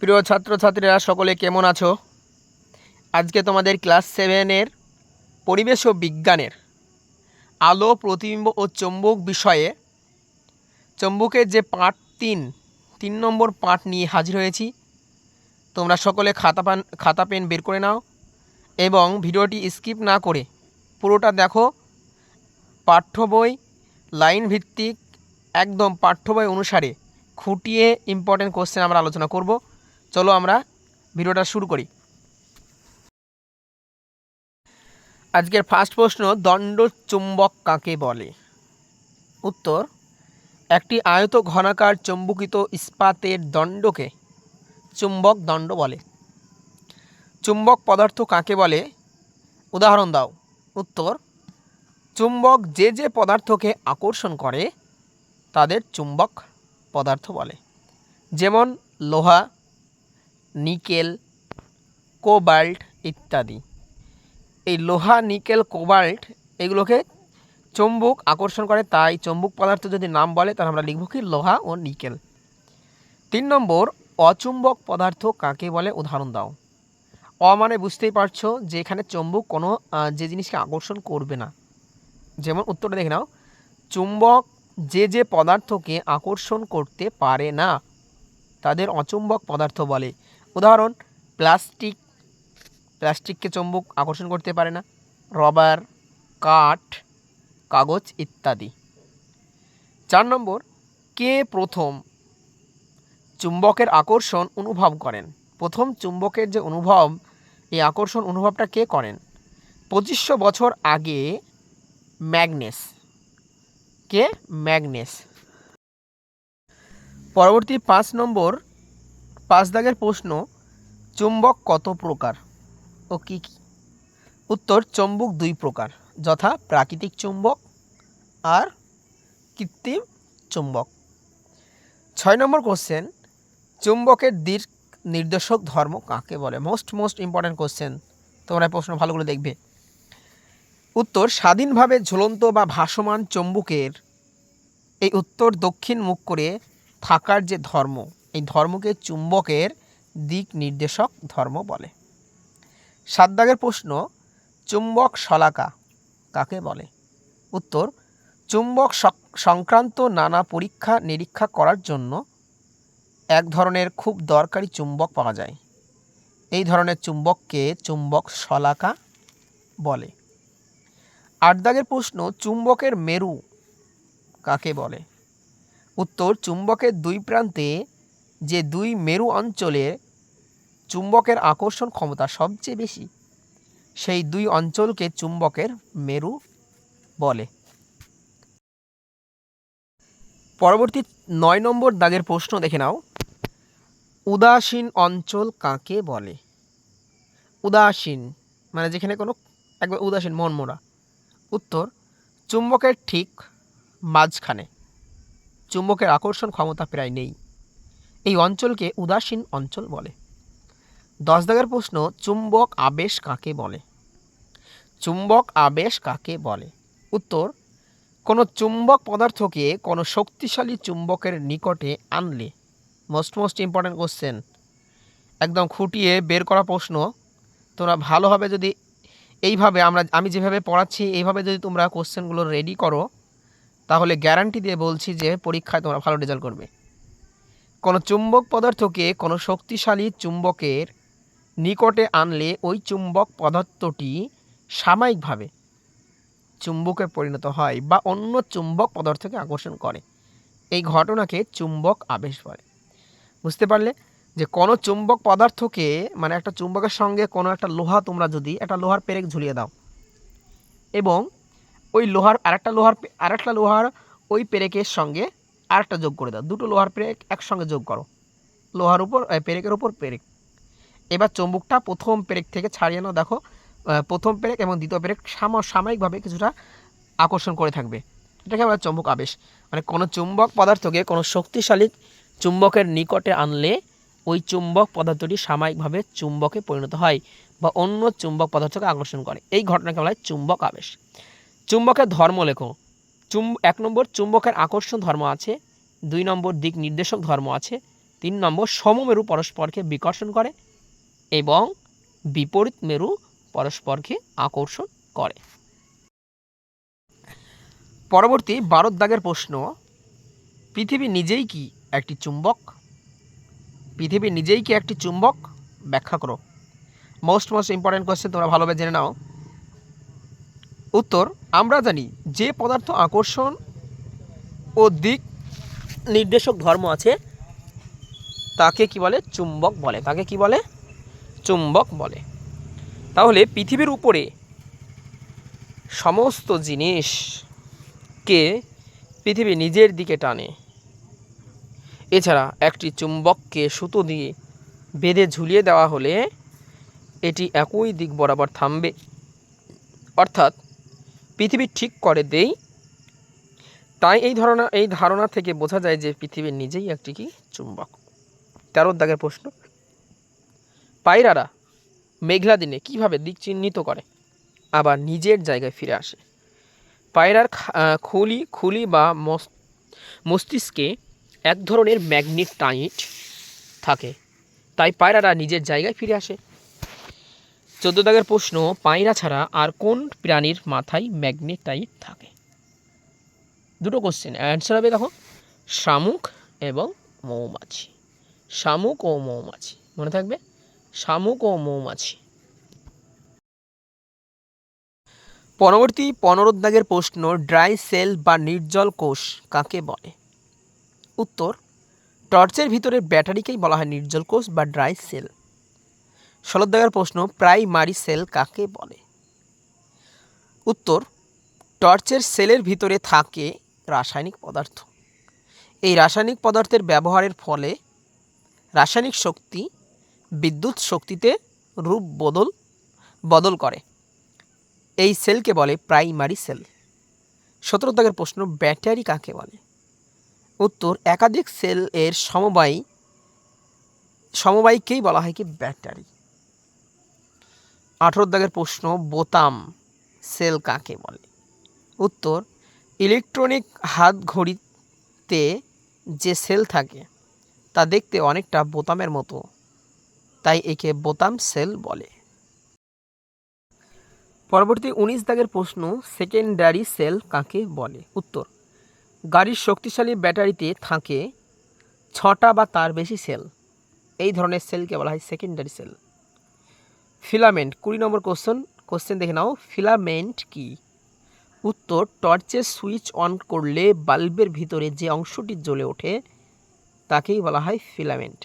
প্রিয় ছাত্রছাত্রীরা, সকলে কেমন আছো? আজকে তোমাদের ক্লাস সেভেনের পরিবেশ ও বিজ্ঞানের আলো, প্রতিবিম্ব ও চৌম্বক বিষয়ে চৌম্বকের যে পাঠ তিন তিন নম্বর পাঠ নিয়ে হাজির হয়েছি। তোমরা সকলে খাতা পান, খাতা পেন বের করে নাও এবং ভিডিওটি স্কিপ না করে পুরোটা দেখো। পাঠ্য বই লাইন ভিত্তিক একদম পাঠ্য বই অনুসারে খুঁটিয়ে ইম্পর্টেন্ট কোশ্চেন আমরা আলোচনা করব। চলো আমরা ভিডিওটা শুরু করি। আজকের ফার্স্ট প্রশ্ন, দণ্ড চুম্বক কাকে বলে? উত্তর, একটি আয়ত ঘনাকার চুম্বকিত ইস্পাতের দণ্ডকে চুম্বক দণ্ড বলে। চুম্বক পদার্থ কাকে বলে? উদাহরণ দাও। উত্তর, চুম্বক যে যে পদার্থকে আকর্ষণ করে, তাদের চুম্বক পদার্থ বলে। যেমন লোহা নিকেল, কোবাল্ট ইত্যাদি। এই লোহা, নিকেল, কোবাল্ট এগুলোকে চুম্বক আকর্ষণ করে। তাই চুম্বক পদার্থ যদি নাম বলে, তাহলে আমরা লিখব কি? লোহা ও নিকেল। তিন নম্বর, অচুম্বক পদার্থ কাকে বলে? উদাহরণ দাও। অ মানে বুঝতেই পারছ যে এখানে চুম্বক কোনো যে জিনিসকে আকর্ষণ করবে না। যেমন উত্তরটা দেখে নাও। চুম্বক যে যে পদার্থকে আকর্ষণ করতে পারে না, তাদের অচুম্বক পদার্থ বলে। উদাহরণ, প্লাস্টিক, প্লাস্টিককে চুম্বক আকর্ষণ করতে পারে না। রবার, কাঠ, কাগজ ইত্যাদি। চার নম্বর, কে প্রথম চুম্বকের আকর্ষণ অনুভব করেন? প্রথম চুম্বকের যে অনুভব, এই আকর্ষণ অনুভবটা কে করেন? পঁচিশশো বছর আগে ম্যাগনেস। কে? ম্যাগনেস। পরবর্তী পাঁচ নম্বর পাঁচ দাগের প্রশ্ন, চুম্বক কত প্রকার? ও কি কি? উত্তর, চুম্বক দুই প্রকার, যথা প্রাকৃতিক চুম্বক আর কৃত্রিম চুম্বক। ছয় নম্বর কোশ্চেন চুম্বকের দিক নির্দেশক ধর্ম কাকে বলে? মোস্ট মোস্ট ইম্পর্ট্যান্ট কোশ্চেন তোমরা প্রশ্ন ভালো করে দেখবে। উত্তর, স্বাধীনভাবে ঝুলন্ত বা ভাসমান চুম্বকের এই উত্তর দক্ষিণ মুখ করে থাকার যে ধর্ম এই ধর্মকে চুম্বকের দিক নির্দেশক ধর্ম বলে। সাত দাগের প্রশ্ন, চুম্বক শলাকা কাকে বলে? উত্তর, চুম্বক সংক্রান্ত নানা পরীক্ষা নিরীক্ষা করার জন্য এক ধরনের খুব দরকারি চুম্বক পাওয়া যায়। এই ধরনের চুম্বককে চুম্বক শলাকা বলে। আট দাগের প্রশ্ন, চুম্বকের মেরু কাকে বলে? উত্তর, চুম্বকের দুই প্রান্তে যে দুই মেরু অঞ্চলে চুম্বকের আকর্ষণ ক্ষমতা সবচেয়ে বেশি, সেই দুই অঞ্চলকে চুম্বকের মেরু বলে। পরবর্তী নয় নম্বর দাগের প্রশ্ন দেখে নাও। উদাসীন অঞ্চল কাকে বলে? উদাসীন মানে যেখানে কোনো, একবার উদাসীন, মনমোরা। উত্তর, চুম্বকের ঠিক মাঝখানে। চুম্বকের আকর্ষণ ক্ষমতা প্রায় নেই। এই অঞ্চলকে উদাসীন অঞ্চল বলে। দশ দাগের প্রশ্ন, চুম্বক আবেশ কাকে বলে? চুম্বক আবেশ কাকে বলে? উত্তর, কোনো চুম্বক পদার্থকে কোনো শক্তিশালী চুম্বকের নিকটে আনলে। মোস্ট মোস্ট ইম্পর্ট্যান্ট কোশ্চেন একদম খুঁটিয়ে বের করা প্রশ্ন। তোমরা ভালোভাবে যদি এইভাবে আমরা, আমি যেভাবে পড়াচ্ছি, এইভাবে যদি তোমরা কোশ্চেনগুলো রেডি করো, তাহলে গ্যারান্টি দিয়ে বলছি যে পরীক্ষায় তোমরা ভালো রেজাল্ট করবে। কোনো চুম্বক পদার্থকে কোনো শক্তিশালী চুম্বকের নিকটে আনলে ওই চুম্বক পদার্থটি সাময়িকভাবে চুম্বকে পরিণত হয় বা অন্য চুম্বক পদার্থকে আকর্ষণ করে। এই ঘটনাকে চুম্বক আবেশ বলে। বুঝতে পারলে? যে কোনো চুম্বক পদার্থকে মানে একটা চুম্বকের সঙ্গে কোনো একটা লোহা তোমরা যদি, একটা লোহার পেরেক ঝুলিয়ে দাও এবং ওই লোহার আরেকটা লোহার আরেকটা লোহার ওই পেরেকের সঙ্গে আরেকটা যোগ করে দাও। দুটো লোহার পেরেক একসঙ্গে যোগ করো। লোহার উপর পেরেকের উপর পেরেক। এবার চুম্বকটা প্রথম পেরেক থেকে ছাড়িয়ে নাও। দেখো প্রথম পেরেক এবং দ্বিতীয় পেরেক সাম, সাময়িকভাবে কিছুটা আকর্ষণ করে থাকবে। এটাকে আমরা চুম্বক আবেশ। মানে কোনো চুম্বক পদার্থকে কোনো শক্তিশালী চুম্বকের নিকটে আনলে ওই চুম্বক পদার্থটি সাময়িকভাবে চুম্বকে পরিণত হয় বা অন্য চুম্বক পদার্থকে আকর্ষণ করে। এই ঘটনাকে বলা হয় চুম্বক আবেশ। চুম্বকের ধর্ম লেখো। চুম, এক নম্বর চুম্বকের আকর্ষণ ধর্ম আছে, দুই নম্বর দিক নির্দেশক ধর্ম আছে, তিন নম্বর সমমেরু পরস্পরকে বিকর্ষণ করে এবং বিপরীত মেরু পরস্পরকে আকর্ষণ করে। পরবর্তী ভারত দাগের প্রশ্ন, পৃথিবী নিজেই কি একটি চুম্বক? পৃথিবী নিজেই কি একটি চুম্বক? ব্যাখ্যা করো। মোস্ট মোস্ট ইম্পর্টেন্ট কোয়েশ্চেন তোমরা ভালোভাবে জেনে নাও। উত্তর, আমরা জানি যে পদার্থ আকর্ষণ ও দিক নির্দেশক ধর্ম আছে, তাকে কি বলে? চুম্বক বলে। তাকে কি বলে? চুম্বক বলে। তাহলে পৃথিবীর উপরে সমস্ত জিনিসকে পৃথিবী নিজের দিকে টানে। এছাড়া একটি চুম্বককে সুতো দিয়ে বেঁধে ঝুলিয়ে দেওয়া হলে এটি একই দিক বরাবর থামবে। অর্থাৎ পৃথিবী ঠিক করে দেই, তাই এই ধারণা এই ধারণা থেকে বোঝা যায় যে পৃথিবী নিজেই একটি কি? চুম্বক। তেরোর দাগের প্রশ্ন। পায়রারা মেঘলা দিনে কীভাবে দিক চিহ্নিত করে? আবার নিজের জায়গায় ফিরে আসে। পায়রার খুলি খুলি বা মস- মস্তিষ্কে এক ধরনের ম্যাগনেটাইট থাকে। তাই পায়রারা নিজের জায়গায় ফিরে আসে। চোদ্দ দাগের প্রশ্ন, পায়রা ছাড়া আর কোন প্রাণীর মাথায় ম্যাগনেটাইট থাকে? দুটো কোশ্চেন অ্যান্সার হবে দেখো, শামুক এবং মৌমাছি। শামুক ও মৌমাছি, মনে থাকবে? শামুক ও মৌমাছি। পরবর্তী পনরোদ্দাগের প্রশ্ন, ড্রাই সেল বা নির্জল কোষ কাকে বলে? উত্তর, টর্চের ভিতরে ব্যাটারিকেই বলা হয় নির্জল কোষ বা ড্রাই সেল। ষোলোদ্দাগের প্রশ্ন প্রাইমারি সেল কাকে বলে? উত্তর, টর্চের সেলের ভিতরে থাকে রাসায়নিক পদার্থ। এই রাসায়নিক পদার্থের ব্যবহারের ফলে রাসায়নিক শক্তি বিদ্যুৎ শক্তিতে রূপ বদল বদল করে। এই সেলকে বলে প্রাইমারি সেল। সতেরো দাগের প্রশ্ন, ব্যাটারি কাকে বলে? উত্তর, একাধিক সেল এর সমবায়, সমবায়কেই বলা হয় কি ব্যাটারি। আঠেরো দাগের প্রশ্ন, বোতাম, সেল কাকে বলে? উত্তর, ইলেকট্রনিক হাত ঘড়িতে যে সেল থাকে, তা দেখতে অনেকটা বোতামের মতো, তাই একে বোতাম সেল বলে। পরবর্তী উনিশ দাগের প্রশ্ন, সেকেন্ডারি সেল কাকে বলে? উত্তর, গাড়ির শক্তিশালী ব্যাটারিতে থাকে ছটা বা তার বেশি সেল। এই ধরনের সেলকে বলা হয় সেকেন্ডারি সেল। ফিলামেন্ট, কুড়ি নম্বর কোশ্চেন কোশ্চেন দেখে নাও, ফিলামেন্ট কি? উত্তর, টর্চের সুইচ অন করলে বাল্বের ভিতরে যে অংশটি জ্বলে ওঠে, তাকেই বলা হয় ফিলামেন্ট।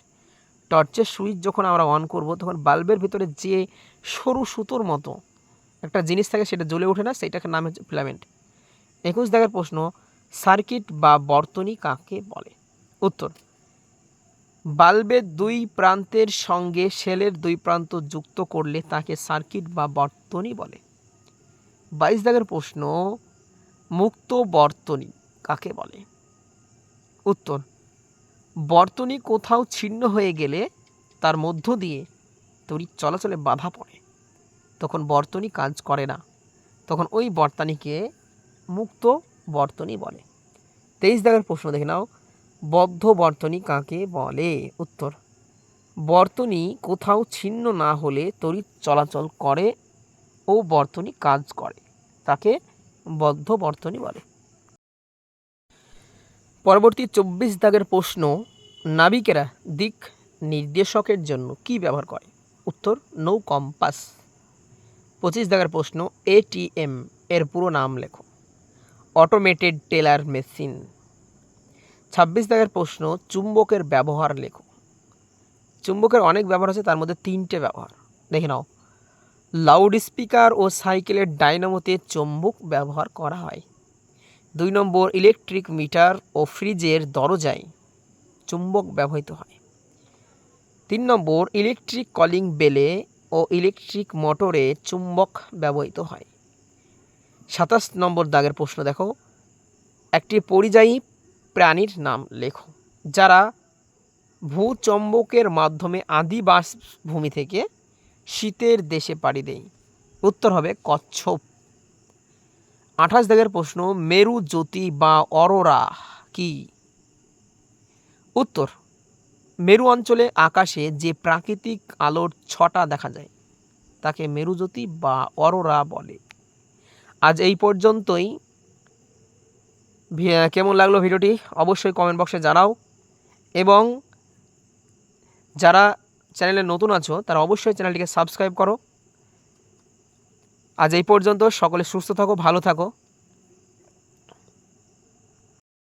টর্চের সুইচ যখন আমরা অন করব, তখন বাল্বের ভিতরে যে সরু সুতোর মতো একটা জিনিস থাকে, সেটা জ্বলে ওঠে না সেইটাকে নাম হচ্ছে ফিলামেন্ট। একুশ দেখার প্রশ্ন, সার্কিট বা বর্তনী কাকে বলে? উত্তর বাল্বের দুই প্রান্তের সঙ্গে সেলের দুই প্রান্ত যুক্ত করলে তাকে সার্কিট বা বর্তনী বলে। বাইশ দাগের প্রশ্ন, মুক্ত বর্তনী কাকে বলে? উত্তর, বর্তনী কোথাও ছিন্ন হয়ে গেলে তার মধ্য দিয়ে তড়িৎ চলাচলে বাধা পড়ে। তখন বর্তনী কাজ করে না। তখন ওই বর্তনীকে মুক্ত বর্তনী বলে। তেইশ দাগের প্রশ্ন দেখে নাও। বদ্ধ বর্তনী কাকে বলে? উত্তর, বর্তনী কোথাও ছিন্ন না হলে তড়িৎ চলাচল করে ও বর্তনী কাজ করে, তাকে বদ্ধ বর্তনী বলে। পরবর্তী চব্বিশ দাগের প্রশ্ন, নাবিকেরা দিক নির্দেশকের জন্য কি ব্যবহার করে? উত্তর, নৌ কম্পাস। পঁচিশ দাগের প্রশ্ন এটিএম এর পুরো নাম লেখো। Automated teller machine. ছাব্বিশ দাগের প্রশ্ন, চুম্বকের ব্যবহার লেখো। চুম্বকের অনেক ব্যবহার আছে, তার মধ্যে তিনটে ব্যবহার। দেখে নাও। লাউড স্পিকার ও সাইকেলের ডাইনামোতে চুম্বক ব্যবহার করা হয়। দুই নম্বর, ইলেকট্রিক মিটার ও ফ্রিজের দরজায় চুম্বক ব্যবহৃত হয়। তিন নম্বর, ইলেকট্রিক কলিং বেলে ও ইলেকট্রিক মোটরে চুম্বক ব্যবহৃত হয়। সাতাশ নম্বর দাগের প্রশ্ন দেখো। একটি পরিযায়ী প্রাণীর নাম লেখো, যারা ভূচম্বকের মাধ্যমে আদিবাস ভূমি থেকে শীতের দেশে পাড়ি দেয়। উত্তর হবে কচ্ছপ। আঠাশ দাগের প্রশ্ন মেরু জ্যোতি বা অরোরা কি? উত্তর, মেরু অঞ্চলে আকাশে যে প্রাকৃতিক আলোর ছটা দেখা যায়, তাকে মেরুজ্যোতি বা অরোরা বলে। আজ এই পর্যন্তই। কেমন লাগল ভিডিওটি? অবশ্যই কমেন্ট বক্সে জানাও। এবং যারা চ্যানেলে নতুন আছো, তারা অবশ্যই চ্যানেলটিকে সাবস্ক্রাইব করো। আজ এই পর্যন্ত সকলে সুস্থ থাকো, ভালো থাকো।